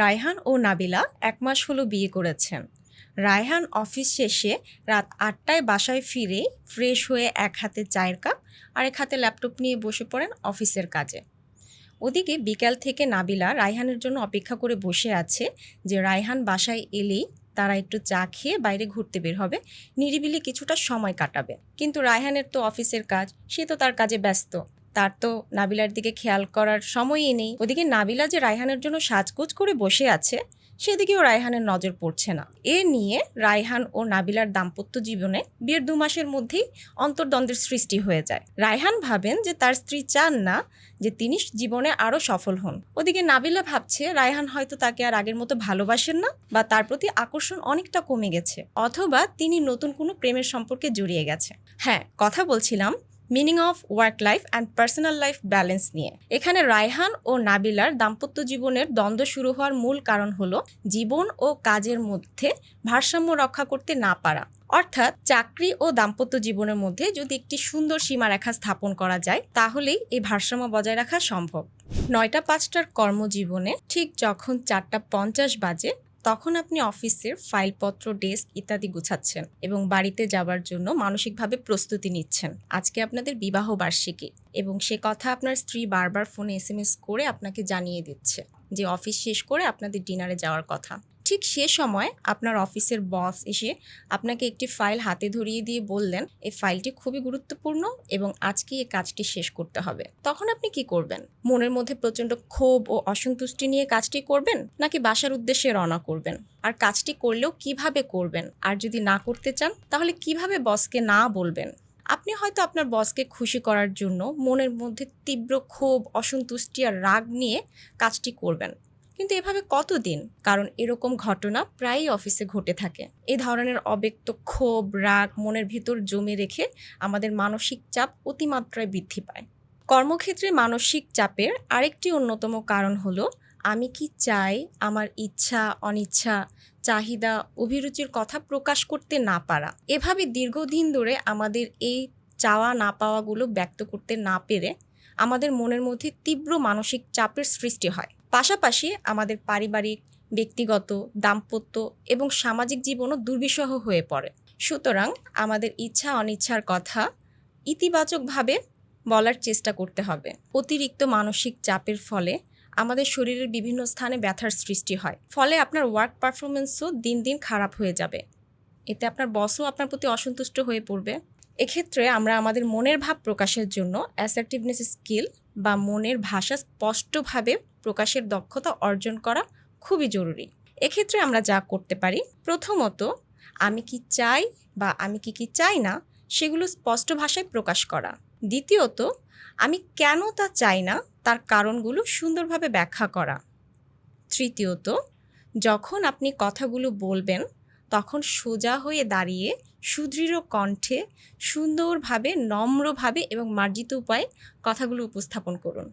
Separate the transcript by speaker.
Speaker 1: রায়হান ও নাবিলা এক মাস হলো বিয়ে করেছেন। রায়হান অফিস শেষে রাত আটটায় বাসায় ফিরে ফ্রেশ হয়ে এক হাতে চায়ের কাপ আর এক হাতে ল্যাপটপ নিয়ে বসে পড়েন অফিসের কাজে। ওদিকে বিকাল থেকে নাবিলা রায়হানের জন্য অপেক্ষা করে বসে আছে যে রায়হান বাসায় এলেই তারা একটু চা খেয়ে বাইরে ঘুরতে বের হবে, নিরিবিলি কিছুটা সময় কাটাবে। কিন্তু রায়হানের তো অফিসের কাজ, সে তো তার কাজে ব্যস্ত। তার তো নাবিলার দিকে খেয়াল করার সময়ই নেই। ওদিকে নাবিলা যে রায়হানের জন্য সাজগোজ করে বসে আছে, সেদিকেও রায়হানের নজর পড়ছে না। এ নিয়ে রায়হান ও নাবিলার দাম্পত্য জীবনে বিয়ের দু মাসের মধ্যেই অন্তর্দ্বন্দ্বের সৃষ্টি হয়ে যায়। রায়হান ভাবেন যে তার স্ত্রী চান না যে তিনি জীবনে আরও সফল হন। ওদিকে নাবিলা ভাবছে রায়হান হয়তো তাকে আর আগের মতো ভালোবাসেন না বা তার প্রতি আকর্ষণ অনেকটা কমে গেছে, অথবা তিনি নতুন কোনো প্রেমের সম্পর্কে জড়িয়ে গেছে। হ্যাঁ কথা বলছিলাম meaning of work life and personal life balance নিয়ে। এখানে রায়হান ও নাবিলার দাম্পত্য জীবনের দ্বন্দ্ব শুরু হওয়ার মূল কারণ হলো জীবন ও কাজের মধ্যে ভারসাম্য রক্ষা করতে না পারা। অর্থাৎ চাকরি ও দাম্পত্য জীবনের মধ্যে যদি একটি সুন্দর সীমারেখা স্থাপন করা যায়, তাহলেই এই ভারসাম্য বজায় রাখা সম্ভব। নয়টা পাঁচটার কর্মজীবনে ঠিক যখন চারটা পঞ্চাশ বাজে তখন আপনি অফিসের ফাইলপত্র, ডেস্ক ইত্যাদি গুছাচ্ছেন এবং বাড়িতে যাবার জন্য মানসিকভাবে প্রস্তুতি নিচ্ছেন। আজকে আপনাদের বিবাহ বার্ষিকী এবং সে কথা আপনার স্ত্রী বারবার ফোনে এস করে আপনাকে জানিয়ে দিচ্ছে যে অফিস শেষ করে আপনাদের ডিনারে যাওয়ার কথা। ঠিক সে সময় আপনার অফিসের বস এসে আপনাকে একটি ফাইল হাতে ধরিয়ে দিয়ে বললেন, এই ফাইলটি খুবই গুরুত্বপূর্ণ এবং আজকে এই কাজটি শেষ করতে হবে। তখন আপনি কি করবেন? মনের মধ্যে প্রচণ্ড ক্ষোভ ও অসন্তুষ্টি নিয়ে কাজটি করবেন, নাকি বাসার উদ্দেশ্যে রওনা করবেন? আর কাজটি করলেও কীভাবে করবেন? আর যদি না করতে চান, তাহলে কীভাবে বসকে না বলবেন? আপনি হয়তো আপনার বসকে খুশি করার জন্য মনের মধ্যে তীব্র ক্ষোভ, অসন্তুষ্টি আর রাগ নিয়ে কাজটি করবেন। কিন্তু এভাবে কতদিন? কারণ এরকম ঘটনা প্রায়ই অফিসে ঘটে থাকে। এই ধরনের অব্যক্ত ক্ষোভ, রাগ মনের ভিতর জমে রেখে আমাদের মানসিক চাপ অতিমাত্রায় বৃদ্ধি পায়। কর্মক্ষেত্রে মানসিক চাপের আরেকটি অন্যতম কারণ হলো, আমি কি চাই আমার ইচ্ছা, অনিচ্ছা, চাহিদা, অভিরুচির কথা প্রকাশ করতে না পারা? এভাবে দীর্ঘদিন ধরে আমাদের এই চাওয়া না পাওয়াগুলো ব্যক্ত করতে না পেরে আমাদের মনের মধ্যে তীব্র মানসিক চাপের সৃষ্টি হয়। পাশাপাশি আমাদের পারিবারিক, ব্যক্তিগত, দাম্পত্য এবং সামাজিক জীবনও দুর্বিষহ হয়ে পড়ে। সুতরাং আমাদের ইচ্ছা অনিচ্ছার কথা ইতিবাচকভাবে বলার চেষ্টা করতে হবে। অতিরিক্ত মানসিক চাপের ফলে আমাদের শরীরের বিভিন্ন স্থানে ব্যথার সৃষ্টি হয়। ফলে আপনার ওয়ার্ক পারফরমেন্সও দিন দিন খারাপ হয়ে যাবে। এতে আপনার বসও আপনার প্রতি অসন্তুষ্ট হয়ে পড়বে। এক্ষেত্রে আমরা আমাদের মনের ভাব প্রকাশের জন্য অ্যাসার্টিভনেস স্কিল বা মনের ভাষা স্পষ্টভাবে প্রকাশের দক্ষতা অর্জন করা খুবই জরুরি। এক্ষেত্রে আমরা যা করতে পারি, প্রথমত আমি কি চাই বা আমি কি কি চাই না সেগুলো স্পষ্ট ভাষায় প্রকাশ করা। দ্বিতীয়ত, আমি কেন তা চাই না তার কারণগুলো সুন্দরভাবে ব্যাখ্যা করা। তৃতীয়ত, যখন আপনি কথাগুলো বলবেন তখন সোজা হয়ে দাঁড়িয়ে সুদৃঢ় কণ্ঠে সুন্দরভাবে নম্রভাবে এবং মার্জিত উপায়ে কথাগুলো উপস্থাপন করুন।